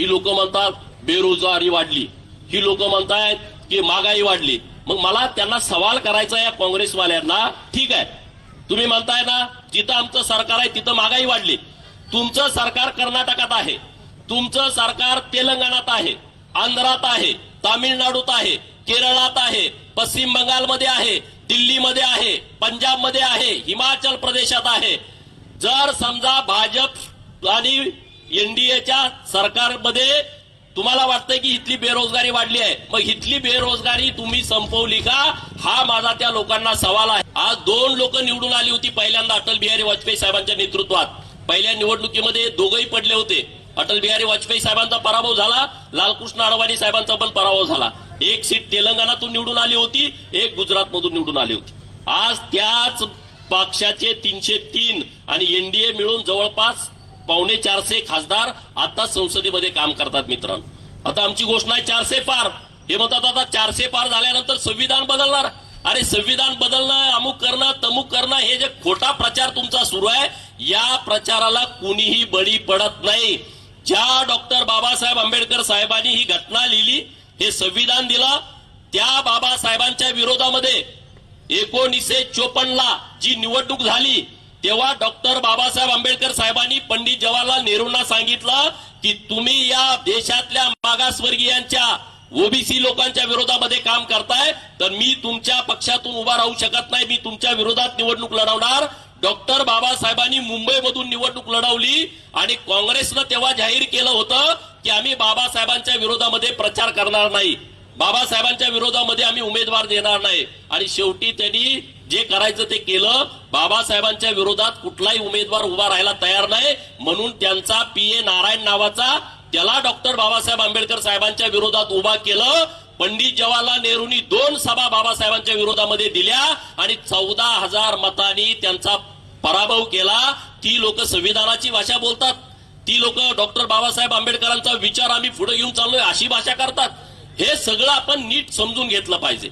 ही लोक म्हणतात बेरोजगारी वाढली. ही लोक म्हणतायत की महागाई वाढली. मग मला त्यांना सवाल करायचा या काँग्रेसवाल्यांना. ठीक आहे. तुम्ही म्हणताय ना जिथं आमचं सरकार आहे तिथं महागाई वाढली. तुमचं सरकार कर्नाटकात आहे. तुमचं सरकार तेलंगणात आहे. आंध्रात आहे. तामिळनाडूत आहे. केरळात आहे. पश्चिम बंगालमध्ये आहे. दिल्लीमध्ये आहे. पंजाबमध्ये आहे. हिमाचल प्रदेशात आहे. जर समजा भाजप आणि एनडीएच्या सरकारमध्ये तुम्हाला वाटतंय की इथली बेरोजगारी वाढली आहे. मग इथली बेरोजगारी तुम्ही संपवली का? हा माझा त्या लोकांना सवाल आहे. आज दोन लोक निवडून आली होती पहिल्यांदा अटल बिहारी वाजपेयी साहेबांच्या नेतृत्वात. पहिल्या निवडणुकीमध्ये दोघही पडले होते. अटल बिहारी वाजपेयी साहेबांचा पराभव झाला. लालकृष्ण अडवाणी साहेबांचा पण पराभव झाला. एक सीट तेलंगणातून निवडून आली होती एक गुजरातमधून निवडून आली होती. आज त्याच पक्षाचे तीनशे तीन आणि एनडीए मिळून जवळपास पावणे चारशे खासदार आता संसदेमध्ये काम करतात मित्रांनो. आता आमची घोषणा आहे चारशे पार. हे म्हणतात आता चारशे पार झाल्यानंतर संविधान बदलणार. अरे संविधान बदलणं अमुक करणं तमुक करणं हे जे खोटा प्रचार तुमचा सुरू आहे या प्रचाराला कुणीही बळी पडत नाही. ज्या डॉक्टर बाबासाहेब आंबेडकर साहेबांनी ही घटना लिहिली हे संविधान दिलं त्या बाबासाहेबांच्या विरोधामध्ये एकोणीसशे चोपन्न ला जी निवडणूक झाली तेव्हा डॉक्टर बाबासाहेब आंबेडकर साहेबांनी पंडित जवाहरलाल नेहरूंना सांगितलं की तुम्ही या देशातल्या मागासवर्गीयांच्या ओबीसी लोकांच्या विरोधामध्ये काम करताय तर मी तुमच्या पक्षातून उभा राहू शकत नाही मी तुमच्या विरोधात निवडणूक लढवणार. डॉक्टर बाबासाहेबांनी मुंबईमधून निवडणूक लढवली आणि काँग्रेसनं तेव्हा जाहीर केलं होतं की आम्ही बाबासाहेबांच्या विरोधामध्ये प्रचार करणार नाही. बाबासाहेबांच्या विरोधामध्ये आम्ही उमेदवार देणार नाही. आणि शेवटी त्यांनी जे करायचं ते केलं. बाबासाहेबांच्या विरोधात कुठलाही उमेदवार उभा राहायला तयार नाही. म्हणून त्यांचा पी ए नारायण नावाचा त्याला डॉक्टर बाबासाहेब आंबेडकर साहेबांच्या विरोधात उभा केलं. पंडित जवाहरलाल नेहरूंनी दोन सभा बाबासाहेबांच्या विरोधामध्ये दिल्या आणि चौदा हजार मतांनी त्यांचा पराभव केला. ती लोक संविधानाची भाषा बोलतात. ती लोक डॉक्टर बाबासाहेब आंबेडकरांचा विचार आम्ही पुढे घेऊन चाललोय अशी भाषा करतात. हे सगळं आपण नीट समजून घेतलं पाहिजे.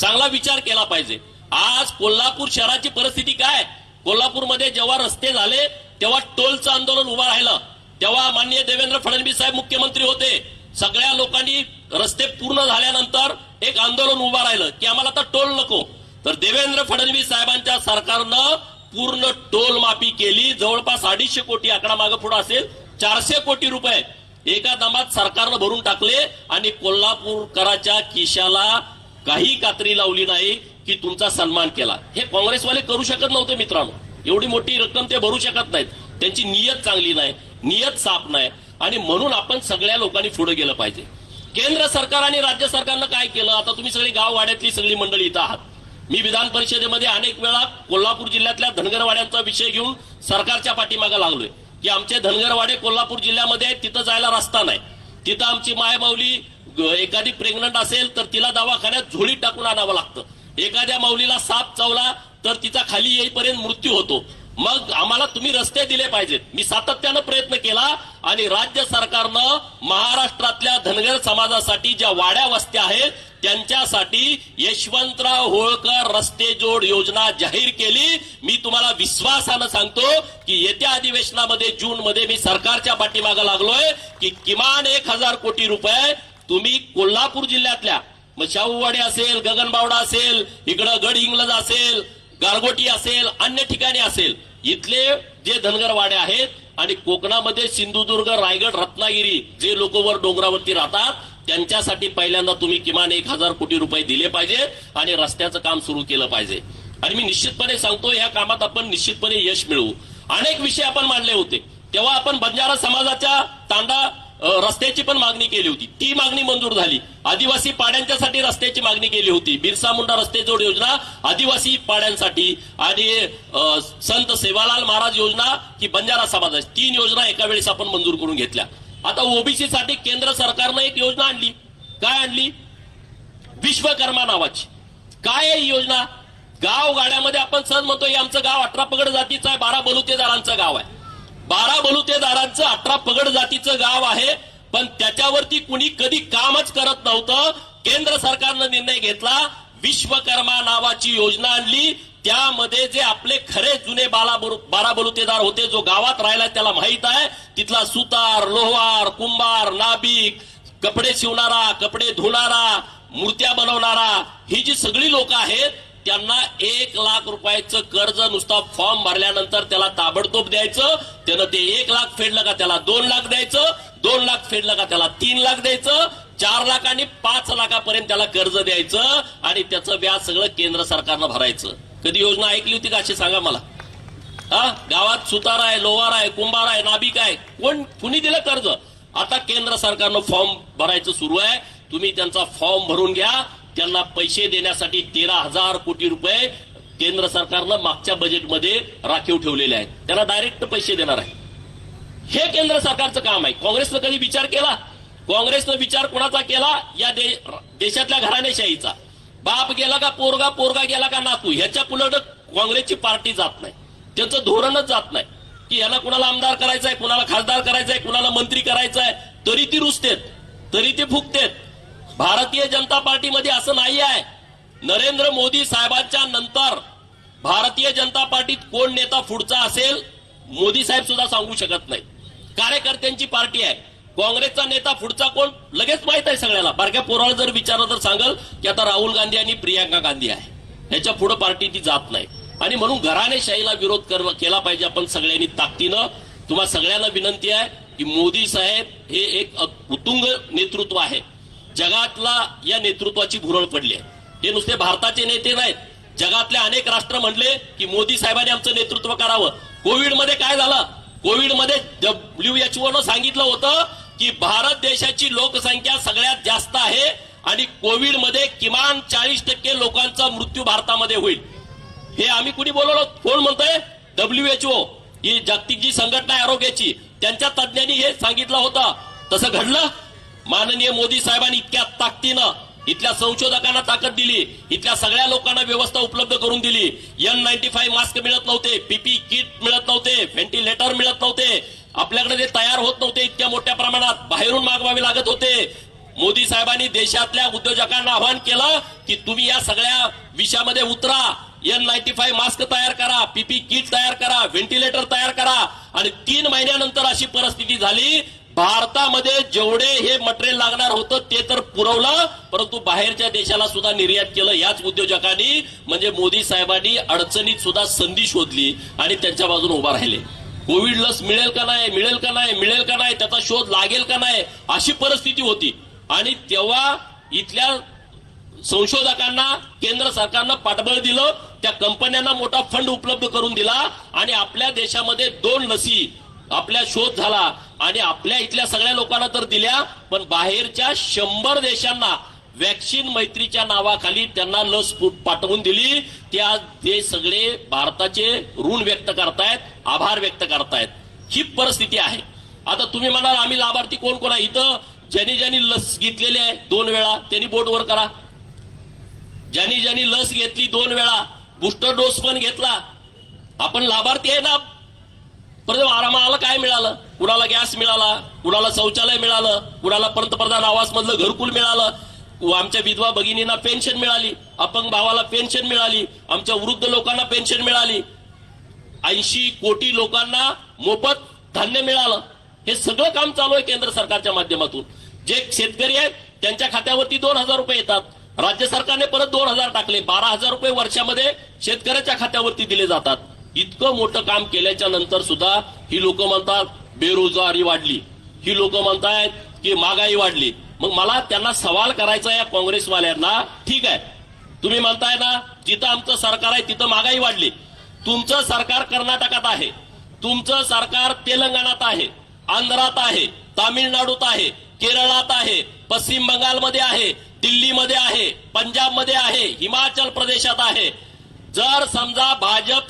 चांगला विचार केला पाहिजे. आज कोल्हापूर शहराची परिस्थिती काय? कोल्हापूरमध्ये जेव्हा रस्ते झाले तेव्हा टोलचं आंदोलन उभं राहिलं. तेव्हा माननीय देवेंद्र फडणवीस साहेब मुख्यमंत्री होते. सगळ्या लोकांनी रस्ते पूर्ण झाल्यानंतर एक आंदोलन उभं राहिलं की आम्हाला आता टोल नको. तर देवेंद्र फडणवीस साहेबांच्या सरकारनं पूर्ण टोल माफी केली. जवळपास अडीचशे कोटी आकडा मागे पुढे असेल चारशे कोटी रुपये. एका दमात सरकारनं भरून टाकले आणि कोल्हापूरकराच्या किशाला काही कात्री लावली नाही. की तुमचा सन्मान केला. हे काँग्रेसवाले करू शकत नव्हते मित्रांनो. एवढी मोठी रक्कम ते भरू शकत नाहीत. त्यांची नियत चांगली नाही नियत साफ नाही. आणि म्हणून आपण सगळ्या लोकांनी पुढे गेलं पाहिजे. केंद्र सरकार आणि राज्य सरकारनं काय केलं? आता तुम्ही सगळी गाववाड्यातली सगळी मंडळी इथं आहात. मी विधान परिषदेमध्ये अनेक वेळा कोल्हापूर जिल्ह्यातल्या धनगरवाड्यांचा विषय घेऊन सरकारच्या पाठीमागे लागलोय. की आमचे धनगरवाडे कोल्हापूर जिल्ह्यामध्ये आहेत तिथं जायला रस्ता नाही. तिथं आमची मायमाऊली एखादी प्रेग्नंट असेल तर तिला दवाखान्यात झोळी टाकून आणावं लागतं. एखाद्या माऊलीला साप चावला तर तिचा खाली येईपर्यंत मृत्यू होतो. मग आम्हाला तुम्ही रस्ते दिले पाहिजेत. मी सातत्यानं प्रयत्न केला आणि राज्य सरकारनं महाराष्ट्रातल्या धनगर समाजासाठी ज्या वाड्या वस्त्या आहेत त्यांच्यासाठी यशवंतराव होळकर रस्ते जोड योजना जाहीर केली. मी तुम्हाला विश्वासानं सांगतो की येत्या अधिवेशनामध्ये जून मध्ये मी सरकारच्या पाठीमागे लागलोय की किमान एक हजार कोटी रुपये तुम्ही कोल्हापूर जिल्ह्यातल्या मग शाहूवाडी असेल गगनबावडा असेल इकडं गड इंग्लज असेल गारगोटी असेल अन्य ठिकाणी असेल इथले जे धनगरवाडे आहेत आणि कोकणामध्ये सिंधुदुर्ग रायगड रत्नागिरी जे लोक वर डोंगरावरती राहतात त्यांच्यासाठी पहिल्यांदा तुम्ही किमान एक हजार कोटी रुपये दिले पाहिजे आणि रस्त्याचं काम सुरू केलं पाहिजे. आणि मी निश्चितपणे सांगतो या कामात आपण निश्चितपणे यश मिळवू. अनेक विषय आपण मांडले होते. तेव्हा आपण बंजारा समाजाच्या तांडा रस्त्याची पण मागणी केली होती. ती मागणी मंजूर झाली. आदिवासी पाड्यांच्यासाठी रस्त्याची मागणी केली होती. बिरसा मुंडा रस्ते जोड योजना आदिवासी पाड्यांसाठी आणि संत सेवालाल महाराज योजना ही बंजारा समाजाची तीन योजना एका वेळेस आपण मंजूर करून घेतल्या. आता ओबीसी साठी केंद्र सरकारनं एक योजना आणली. काय आणली? विश्वकर्मा नावाची. काय आहे ही योजना? गाव गाड्यामध्ये आपण सहज म्हणतो हे आमचं गाव अठरा पगड जातीचं आहे बारा बलुतेदारांचं गाव आहे. बारा बलुतेदारांचं अठरा पगड जातीचं गाव आहे. पण त्याच्यावरती कुणी कधी कामच करत नव्हतं. केंद्र सरकारनं निर्णय घेतला. विश्वकर्मा नावाची योजना आणली. त्यामध्ये जे आपले खरे जुने बाला बारा बलुतेदार होते जो गावात राहिला त्याला माहीत आहे. तिथला सुतार लोहार कुंभार नाबिक कपडे शिवणारा कपडे धुणारा मूर्त्या बनवणारा ही जी सगळी लोक आहेत त्यांना एक लाख रुपयाचं कर्ज नुसता फॉर्म भरल्यानंतर त्याला ताबडतोब द्यायचं त्यानं ते एक लाख फेडलं का त्याला दोन लाख द्यायचं दोन लाख फेडलं का त्याला तीन लाख द्यायचं चार लाख आणि पाच लाखापर्यंत त्याला कर्ज द्यायचं आणि त्याचं व्याज सगळं केंद्र सरकारनं भरायचं. कधी योजना ऐकली होती का अशी सांगा मला? हा? गावात सुतार आहे लोहार आहे कुंभार आहे नाभिक आहे. कोण कुणी दिलं कर्ज? आता केंद्र सरकारनं फॉर्म भरायचं सुरू आहे. तुम्ही त्यांचा फॉर्म भरून घ्या. त्यांना पैसे देण्यासाठी तेरा हजार कोटी रुपये केंद्र सरकारनं मागच्या बजेटमध्ये राखीव ठेवलेले आहेत. त्यांना डायरेक्ट पैसे देणार आहे. हे केंद्र सरकारचं काम आहे. काँग्रेसनं कधी विचार केला? काँग्रेसनं विचार कोणाचा केला? या दे- देशातल्या घराणेशाहीचा. बाप गेला का पोरगा पोरगा गेला का नातू? ह्याच्या पुलट काँग्रेसची पार्टी जात नाही. त्यांचं धोरणच जात नाही. की याला कुणाला आमदार करायचंय कुणाला खासदार आहे कुणाला मंत्री करायचंय तरी ती रुचतेत तरी ते फुकतेत. भारतीय जनता पार्टीमध्ये असं नाही आहे. नरेंद्र मोदी साहेबांच्या नंतर भारतीय जनता पार्टीत कोण नेता पुढचा असेल मोदी साहेब सुद्धा सांगू शकत नाही. कार्यकर्त्यांची पार्टी आहे. काँग्रेसचा नेता पुढचा कोण? लगेच माहीत आहे सगळ्याला. बारक्या पोराला जर विचारलं तर सांगल की आता राहुल गांधी आणि प्रियांका गांधी आहे. ह्याच्या पुढे पार्टी ती जात नाही. आणि म्हणून घराणेशाहीला विरोध कर- केला पाहिजे आपण सगळ्यांनी ताकदीनं. तुम्हा सगळ्यांना विनंती आहे की मोदी साहेब हे एक उत्तुंग नेतृत्व आहे. जगातला या नेतृत्वाची भुरळ पडली आहे. हे नुसते भारताचे नेते नाहीत. जगातले अनेक राष्ट्र म्हणले की मोदी साहेबांनी आमचं नेतृत्व करावं. कोविडमध्ये काय झालं? कोविडमध्ये डब्ल्यू एच न सांगितलं होतं की भारत देशाची लोकसंख्या सगळ्यात जास्त आहे आणि कोविडमध्ये किमान चाळीस टक्के लोकांचा मृत्यू भारतामध्ये होईल. हे आम्ही कुणी बोलवलं? कोण म्हणतोय? डब्ल्यू एच ओ ही जागतिक जी संघटना आहे आरोग्याची त्यांच्या तज्ज्ञांनी हे सांगितलं होतं. तसं घडलं? माननीय मोदी साहेबांनी इतक्या ताकदीनं इथल्या संशोधकांना ताकद दिली इथल्या सगळ्या लोकांना व्यवस्था उपलब्ध करून दिली. एन नाईन्टी फाईव्ह मास्क मिळत नव्हते पीपी किट मिळत नव्हते व्हेंटिलेटर मिळत नव्हते. आपल्याकडे ते तयार होत नव्हते इतक्या मोठ्या प्रमाणात बाहेरून मागवावे लागत होते. मोदी साहेबांनी देशातल्या उद्योजकांना आवाहन केलं की तुम्ही या सगळ्या विषयामध्ये उतरा. एन नाईन्टी फाईव्ह मास्क तयार करा पीपी किट तयार करा व्हेंटिलेटर तयार करा. आणि तीन महिन्यानंतर अशी परिस्थिती झाली भारतामध्ये जेवढे हे मटेरियल लागणार होतं ते तर पुरवलं परंतु बाहेरच्या देशाला सुद्धा निर्यात केलं. याच उद्योजकांनी म्हणजे मोदी साहेबांनी अडचणीत सुद्धा संधी शोधली आणि त्यांच्या बाजूने उभा राहिले. कोविड लस मिळेल का नाही मिळेल का नाही मिळेल का नाही त्याचा शोध लागेल का नाही अशी परिस्थिती होती. आणि तेव्हा इथल्या संशोधकांना केंद्र सरकारनं पाठबळ दिलं त्या कंपन्यांना मोठा फंड उपलब्ध करून दिला आणि आपल्या देशामध्ये दोन लसी आपल्या शोध झाला आणि आपल्या इथल्या सगळ्या लोकांना तर दिल्या पण बाहेरच्या शंभर देशांना वॅक्सिन मैत्रीच्या नावाखाली त्यांना लस पाठवून दिली. त्या ते सगळे भारताचे ऋण व्यक्त करतायत आभार व्यक्त करतायत. ही परिस्थिती आहे. आता तुम्ही म्हणाल आम्ही लाभार्थी कोण कोण आहे? इथं ज्यांनी ज्यांनी लस घेतलेली आहे दोन वेळा त्यांनी बोटवर करा. ज्यांनी ज्यांनी लस घेतली दोन वेळा बुस्टर डोस पण घेतला. आपण लाभार्थी आहे ना? परंतु आरामाला काय मिळालं? कुणाला गॅस मिळाला? कुणाला शौचालय मिळालं? कुणाला पंतप्रधान आवास मधलं घरकुल मिळालं? व आमच्या विधवा भगिनींना पेन्शन मिळाली. अपंग भावाला पेन्शन मिळाली. आमच्या वृद्ध लोकांना पेन्शन मिळाली. ऐंशी कोटी लोकांना मोफत धान्य मिळालं. हे सगळं काम चालू आहे केंद्र सरकारच्या माध्यमातून. जे शेतकरी आहेत त्यांच्या खात्यावरती दोन हजार रुपये येतात. राज्य सरकारने परत दोन हजार टाकले. बारा हजार रुपये वर्षामध्ये शेतकऱ्याच्या खात्यावरती दिले जातात. इतकं मोठं काम केल्याच्यानंतर सुद्धा ही लोक म्हणतात बेरोजगारी वाढली. ही लोक म्हणतायत की महागाई वाढली. मग मला त्यांना सवाल करायचा या काँग्रेसवाल्यांना. ठीक आहे. तुम्ही म्हणताय ना जिथं आमचं सरकार आहे तिथं महागाई वाढली. तुमचं सरकार कर्नाटकात आहे. तुमचं सरकार तेलंगणात आहे. आंध्रात आहे. तामिळनाडूत आहे. केरळात आहे. पश्चिम बंगालमध्ये आहे. दिल्लीमध्ये आहे. पंजाबमध्ये आहे. हिमाचल प्रदेशात आहे. जर समजा भाजप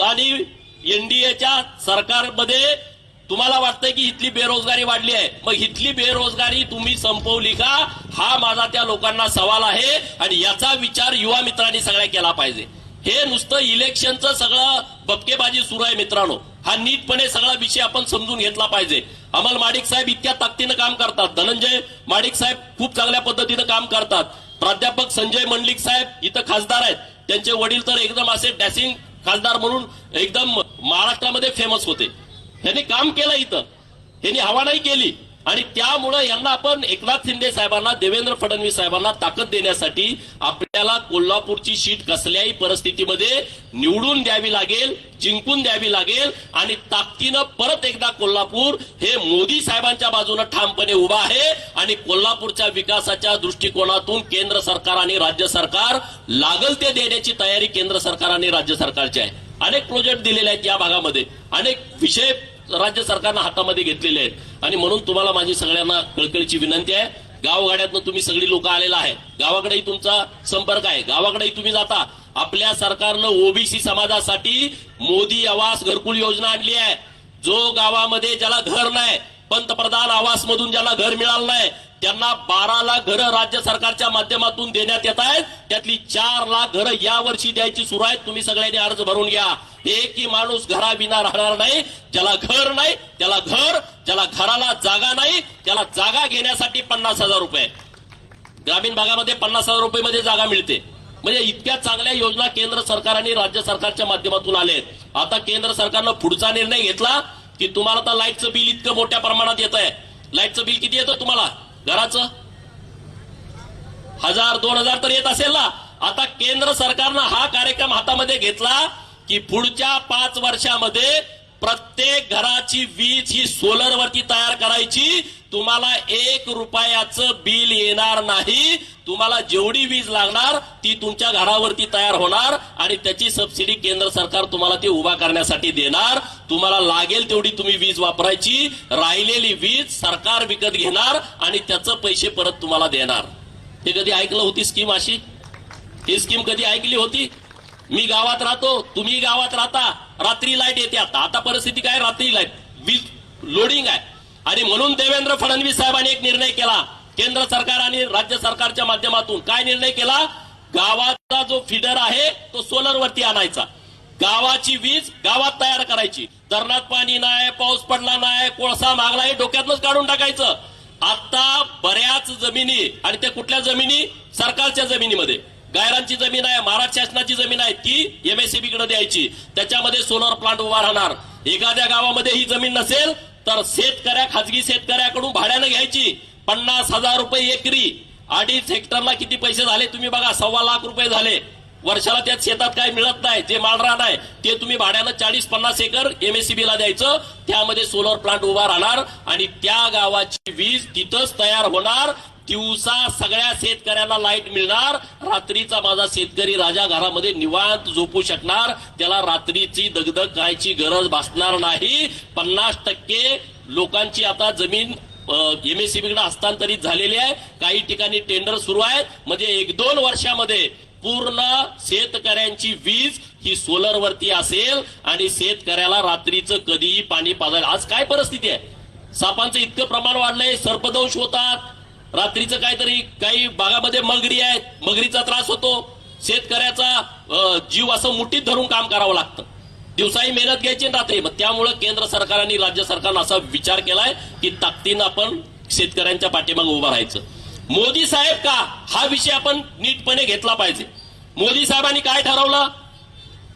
आणि एनडीएच्या सरकारमध्ये तुम्हाला वाटतंय की इथली बेरोजगारी वाढली आहे. मग इथली बेरोजगारी तुम्ही संपवली का? हा माझा त्या लोकांना सवाल आहे आणि याचा विचार युवा मित्रांनी सगळ्या केला पाहिजे. हे नुसतं इलेक्शनचं सगळं बपकेबाजी सुरू आहे मित्रांनो. हा नीटपणे सगळा विषय आपण समजून घेतला पाहिजे. अमल माडिक साहेब इतक्या ताकदीनं काम करतात. धनंजय माडिक साहेब खूप चांगल्या पद्धतीनं काम करतात. प्राध्यापक संजय मंडलिक साहेब इथं खासदार आहेत. त्यांचे वडील तर एकदम असे डॅसिंग खासदार म्हणून एकदम महाराष्ट्रामध्ये फेमस होते. त्यांनी काम केलं इथं. त्यांनी हवा नाही केली. आणि त्यामुळं यांना आपण एकनाथ शिंदे साहेबांना देवेंद्र फडणवीस साहेबांना ताकद देण्यासाठी आपल्याला कोल्हापूरची सीट कसल्याही परिस्थितीमध्ये निवडून द्यावी लागेल जिंकून द्यावी लागेल आणि ताकदीनं परत एकदा कोल्हापूर हे मोदी साहेबांच्या बाजूने ठामपणे उभा आहे आणि कोल्हापूरच्या विकासाच्या दृष्टिकोनातून केंद्र सरकार आणि राज्य सरकार लागल ते देण्याची तयारी केंद्र सरकार आणि राज्य सरकारची आहे. अनेक प्रोजेक्ट दिलेले आहेत या भागामध्ये. अनेक विषय राज्य सरकारनं हातामध्ये घेतलेले आहेत. आणि म्हणून तुम्हाला माझी सगळ्यांना कळकळीची विनंती आहे. गावगाड्यातनं तुम्ही सगळी लोक आलेला आहे. गावाकडेही तुमचा संपर्क आहे. गावाकडेही तुम्ही जाता. आपल्या सरकारनं ओबीसी समाजासाठी मोदी आवास घरकुल योजना आणली आहे. जो गावामध्ये ज्याला घर नाही पंतप्रधान आवास मधून ज्यांना घर मिळालं नाही त्यांना बारा लाख घरं राज्य सरकारच्या माध्यमातून देण्यात येत आहेत. त्यातली चार लाख घरं या वर्षी द्यायची सुरू आहेत. तुम्ही सगळ्यांनी अर्ज भरून घ्या. एकही माणूस घराविना राहणार नाही. ज्याला घर नाही त्याला घर ज्याला घराला जागा नाही त्याला जागा घेण्यासाठी पन्नास हजार रुपये. ग्रामीण भागामध्ये पन्नास हजार रुपये मध्ये जागा मिळते. म्हणजे इतक्या चांगल्या योजना केंद्र सरकार आणि राज्य सरकारच्या माध्यमातून आले आता केंद्र सरकारनं पुढचा निर्णय घेतला. की तुम्हाला आता लाईटचं बिल इतकं मोठ्या प्रमाणात येत आहे. लाईटचं बिल किती येतं तुम्हाला? घराचं? हजार दोन हजार तर येत असेल ना. आता केंद्र सरकारनं हा कार्यक्रम हातामध्ये घेतला की पुढच्या पाच वर्षामध्ये प्रत्येक घराची वीज ही सोलर वरती तयार करायची. तुम्हाला एक रुपयाचं बिल येणार नाही. तुम्हाला जेवढी वीज लागणार ती तुमच्या घरावरती तयार होणार आणि त्याची सबसिडी केंद्र सरकार तुम्हाला ती उभा करण्यासाठी देणार. तुम्हाला लागेल तेवढी तुम्ही वीज वापरायची राहिलेली वीज सरकार विकत घेणार आणि त्याचं पैसे परत तुम्हाला देणार. ते कधी ऐकलं होती स्कीम अशी? ही स्कीम कधी ऐकली होती? मी गावात राहतो तुम्ही गावात राहता रात्री लाइट येते आता. आता परिस्थिती काय? रात्री लाइट वीज लोडिंग आहे. आणि म्हणून देवेंद्र फडणवीस साहेबांनी एक निर्णय केला. केंद्र सरकार आणि राज्य सरकारच्या माध्यमातून काय निर्णय केला? गावाचा जो फिडर आहे तो सोलर वरती आणायचा. गावाची वीज गावात तयार करायची. धरणात पाणी नाही पाऊस पडला नाही कोळसा मागला हे डोक्यातनच काढून टाकायचं. आता बऱ्याच जमिनी आणि त्या कुठल्या जमिनी? सरकारच्या जमिनीमध्ये. गायरांची जमीन आहे महाराष्ट्र शासनाची जमीन आहे ती एमएससीबी कडे द्यायची. त्याच्यामध्ये सोलर प्लांट उभा राहणार. एखाद्या गावामध्ये ही जमीन नसेल तर शेतकऱ्या खाजगी शेतकऱ्याकडून भाड्यानं घ्यायची. पन्नास हजार रुपये एकरी. अडीच हेक्टरला किती पैसे झाले? तुम्ही बघा सव्वा लाख रुपये झाले. वर्षाला त्या शेतात काय मिळत नाही जे मालरान आहे ते तुम्ही भाड्यानं चाळीस पन्नास एकर एमएससीबी ला द्यायचं. त्यामध्ये सोलर प्लांट उभा राहणार आणि त्या गावाची वीज तिथंच तयार होणार. दिवसा सगळ्या शेतकऱ्याला लाइट मिळणार. रात्रीचा माझा शेतकरी राजा घरामध्ये निवांत झोपू शकणार. त्याला रात्रीची दगदग करायची गरज भासणार नाही. पन्नास टक्के लोकांची आता जमीन एमएससीबीकडे हस्तांतरित झालेली आहे. काही ठिकाणी टेंडर सुरू आहेत. म्हणजे एक दोन वर्षामध्ये पूर्ण शेतकऱ्यांची वीज ही सोलर वरती असेल आणि शेतकऱ्याला रात्रीचं कधीही पाणी पाजायला आज काय परिस्थिती आहे? सापांचं इतकं प्रमाण वाढलंय. सर्पदंश होतात. रात्रीचं काहीतरी काही भागामध्ये मगरी आहेत मगरीचा त्रास होतो. शेतकऱ्याचा जीव असं मुठीत धरून काम करावं लागतं. दिवसाही मेहनत घ्यायची रात्री. मग त्यामुळं केंद्र सरकार आणि राज्य सरकारनं असा विचार केलाय की ताकदीनं आपण शेतकऱ्यांच्या पाठीमागे उभं राहायचं. मोदी साहेब का? हा विषय आपण नीटपणे घेतला पाहिजे. मोदी साहेबांनी काय ठरवलं?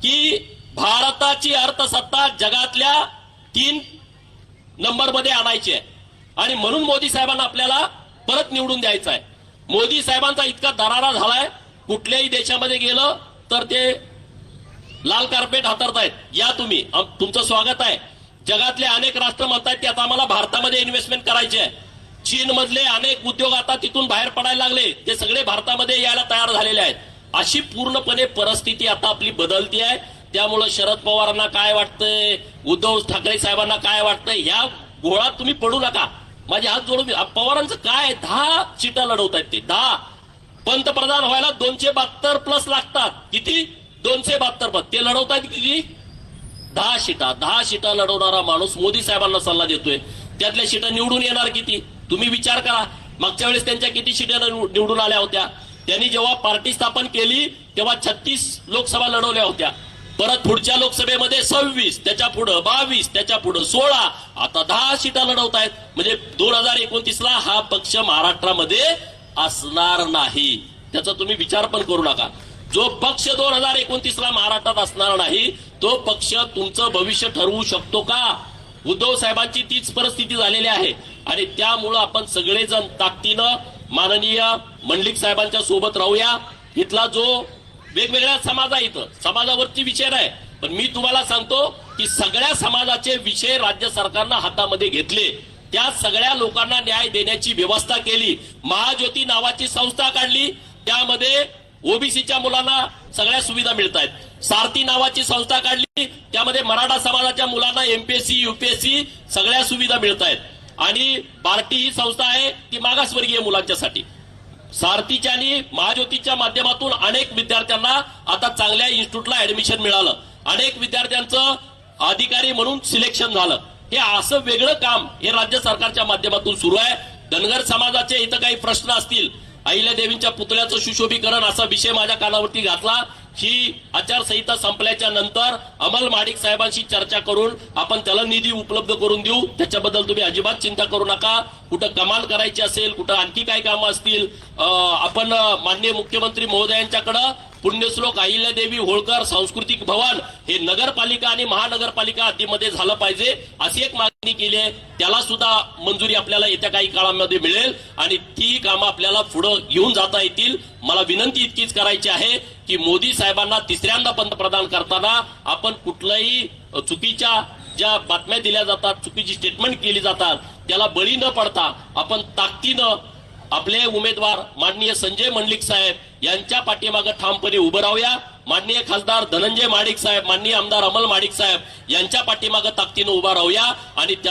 की भारताची अर्थसत्ता जगातल्या तीन नंबरमध्ये आणायची आहे. आणि म्हणून मोदी साहेबांना आपल्याला परत निवडून द्यायचं आहे. मोदी साहेबांचा इतका दरारा झालाय कुठल्याही देशामध्ये गेलं तर ते लाल कार्पेट हातरतायत. या तुम्ही. तुमचं स्वागत आहे. जगातले अनेक राष्ट्र म्हणतायत की आता आम्हाला भारतामध्ये इन्व्हेस्टमेंट करायची आहे. चीन मधले अनेक उद्योग आता तिथून बाहेर पडायला लागले. ते सगळे भारतामध्ये यायला तयार झालेले आहेत. अशी पूर्णपणे परिस्थिती आता आपली बदलती आहे. त्यामुळं शरद पवारांना काय वाटतंय? उद्धव ठाकरे साहेबांना काय वाटतंय? ह्या गोळात तुम्ही पडू नका. माझे हात जोडून पवारांचं काय दहा सीटा लढवत आहेत ते. दहा. पंतप्रधान व्हायला दोनशे बहात्तर प्लस लागतात. किती? दोनशे बहात्तर पद ते लढवतात किती? दहा शिटा दहा शिटा लढवणारा माणूस मोदी साहेबांना सल्ला देतोय. त्यातल्या शिटा निवडून येणार किती? तुम्ही विचार करा. मागच्या वेळेस त्यांच्या किती सीटा निवडून आल्या होत्या? त्यांनी जेव्हा पार्टी स्थापन केली तेव्हा छत्तीस लोकसभा लढवल्या होत्या. परत पुढच्या लोकसभेमध्ये सव्वीस त्याच्या पुढं बावीस त्याच्या पुढं सोळा आता दहा सीटा लढवत आहेत म्हणजे दोन हजार एकोणतीसला हा पक्ष महाराष्ट्रामध्ये असणार नाही. त्याचा तुम्ही विचार पण करू नका. जो पक्ष दोन हजार एकोणतीसला महाराष्ट्रात असणार नाही तो पक्ष तुमचं भविष्य ठरवू शकतो का? उद्धव साहेबांची तीच परिस्थिती झालेली आहे. आणि त्यामुळं आपण सगळेजण ताकदीनं माननीय मंडलिक साहेबांच्या सोबत राहूया. इथला जो वेगवेगळ्या समाज आहे इथं. समाजावरती विषय नाही पण मी तुम्हाला सांगतो की सगळ्या समाजाचे विषय राज्य सरकारनं हातामध्ये घेतले. त्या सगळ्या लोकांना न्याय देण्याची व्यवस्था केली. महाज्योती नावाची संस्था काढली. त्यामध्ये ओबीसीच्या मुलांना सगळ्या सुविधा मिळत आहेत सारथी नावाची संस्था काढली. त्यामध्ये मराठा समाजाच्या मुलांना एमपीएससी युपीएससी सगळ्या सुविधा मिळत आहेत आणि बार्टी ही संस्था आहे ती मागासवर्गीय मुलांच्यासाठी. सारथीच्या आणि महाज्योतीच्या माध्यमातून अनेक विद्यार्थ्यांना आता चांगल्या इन्स्टिट्यूटला ऍडमिशन मिळालं. अनेक विद्यार्थ्यांचं अधिकारी म्हणून सिलेक्शन झालं. हे असं वेगळं काम हे राज्य सरकारच्या माध्यमातून सुरू आहे. धनगर समाजाचे इथं काही प्रश्न असतील अहिल्यादेवींच्या पुतळ्याचं सुशोभीकरण असा विषय माझ्या कानावरती घातला. ही आचारसंहिता संपल्याच्या नंतर अमल माडिक साहेबांशी चर्चा करून आपण त्याला निधी उपलब्ध करून देऊ. त्याच्याबद्दल तुम्ही अजिबात चिंता करू नका. कुठं कमाल करायची असेल कुठं आणखी काय कामं असतील आपण माननीय मुख्यमंत्री महोदयांच्याकडं पुण्यश्लोक अहिल्यादेवी होळकर सांस्कृतिक भवन हे नगरपालिका आणि महानगरपालिका हद्दीमध्ये झालं पाहिजे अशी एक मागणी केली आहे. त्याला सुद्धा मंजुरी आपल्याला येत्या काही काळामध्ये मिळेल आणि ती कामं आपल्याला पुढं घेऊन जाता येतील. मला विनंती इतकीच करायची आहे. की मोदी साहेबांना तिसऱ्यांदा पंतप्रधान करताना आपण कुठल्याही चुकीच्या ज्या बातम्या दिल्या जातात चुकीची स्टेटमेंट केली जातात त्याला बळी न पडता आपण ताकदीनं आपले उमेदवार माननीय संजय मंडलिक साहेब यांच्या पाठीमागे ठामपणे उभं राहूया. माननीय खासदार धनंजय माडिक साहेब माननीय आमदार अमल माडिक साहेब यांच्या पाठीमागे ताकदीनं उभा राहूया आणि त्या